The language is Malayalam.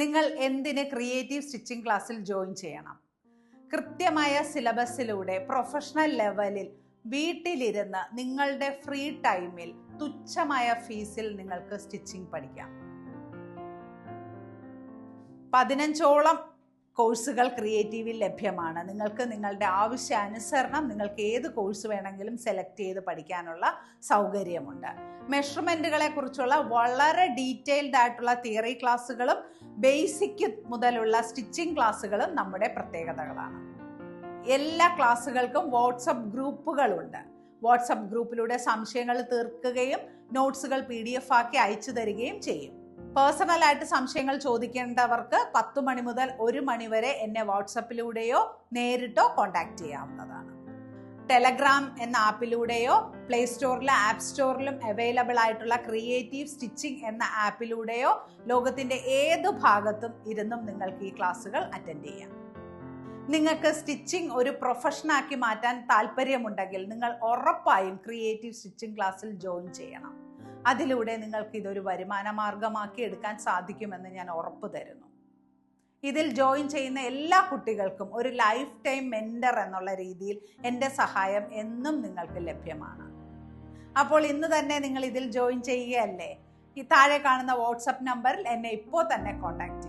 നിങ്ങൾ എന്തിന് ക്രിയേറ്റീവ് സ്റ്റിച്ചിങ് ക്ലാസ്സിൽ ജോയിൻ ചെയ്യണം? കൃത്യമായ സിലബസിലൂടെ പ്രൊഫഷണൽ ലെവലിൽ വീട്ടിലിരുന്ന് നിങ്ങളുടെ ഫ്രീ ടൈമിൽ തുച്ഛമായ ഫീസിൽ നിങ്ങൾക്ക് സ്റ്റിച്ചിങ് പഠിക്കാം. പതിനഞ്ചോളം കോഴ്സുകൾ ക്രിയേറ്റീവിൽ ലഭ്യമാണ്. നിങ്ങൾക്ക് നിങ്ങളുടെ ആവശ്യാനുസരണം നിങ്ങൾക്ക് ഏത് കോഴ്സ് വേണമെങ്കിലും സെലക്ട് ചെയ്ത് പഠിക്കാനുള്ള സൗകര്യമുണ്ട്. മെഷർമെന്റുകളെ കുറിച്ചുള്ള വളരെ ഡീറ്റെയിൽഡ് ആയിട്ടുള്ള തിയറി ക്ലാസ്സുകളും ബേസിക് മുതലുള്ള സ്റ്റിച്ചിങ് ക്ലാസ്സുകളും നമ്മുടെ പ്രത്യേകതകളാണ്. എല്ലാ ക്ലാസ്സുകൾക്കും വാട്സപ്പ് ഗ്രൂപ്പുകളുണ്ട്. വാട്സപ്പ് ഗ്രൂപ്പിലൂടെ സംശയങ്ങൾ തീർക്കുകയും നോട്ട്സുകൾ പി ഡി എഫ് ആക്കി അയച്ചു തരികയും ചെയ്യും. പേഴ്സണൽ ആയിട്ട് സംശയങ്ങൾ ചോദിക്കേണ്ടവർക്ക് പത്ത് മണി മുതൽ ഒരു മണി വരെ എന്നെ വാട്സപ്പിലൂടെയോ നേരിട്ടോ കോൺടാക്ട് ചെയ്യാവുന്നതാണ്. ടെലഗ്രാം എന്ന ആപ്പിലൂടെയോ പ്ലേ സ്റ്റോറിലും ആപ്പ് സ്റ്റോറിലും അവൈലബിൾ ആയിട്ടുള്ള ക്രിയേറ്റീവ് സ്റ്റിച്ചിങ് എന്ന ആപ്പിലൂടെയോ ലോകത്തിന്റെ ഏത് ഭാഗത്തും ഇരുന്നും നിങ്ങൾക്ക് ഈ ക്ലാസ്സുകൾ അറ്റൻഡ് ചെയ്യാം. നിങ്ങൾക്ക് സ്റ്റിച്ചിങ് ഒരു പ്രൊഫഷനാക്കി മാറ്റാൻ താല്പര്യമുണ്ടെങ്കിൽ നിങ്ങൾ ഉറപ്പായും ക്രിയേറ്റീവ് സ്റ്റിച്ചിങ് ക്ലാസ്സിൽ ജോയിൻ ചെയ്യണം. അതിലൂടെ നിങ്ങൾക്ക് ഇതൊരു വരുമാന മാർഗമാക്കി എടുക്കാൻ സാധിക്കുമെന്ന് ഞാൻ ഉറപ്പ് തരുന്നു. ഇതിൽ ജോയിൻ ചെയ്യുന്ന എല്ലാ കുട്ടികൾക്കും ഒരു ലൈഫ് ടൈം മെന്റർ എന്നുള്ള രീതിയിൽ എന്റെ സഹായം എന്നും നിങ്ങൾക്ക് ലഭ്യമാണ്. അപ്പോൾ ഇന്ന് തന്നെ നിങ്ങൾ ഇതിൽ ജോയിൻ ചെയ്യുകയല്ലേ? ഈ താഴെ കാണുന്ന വാട്സപ്പ് നമ്പറിൽ എന്നെ ഇപ്പോൾ തന്നെ കോൺടാക്ട്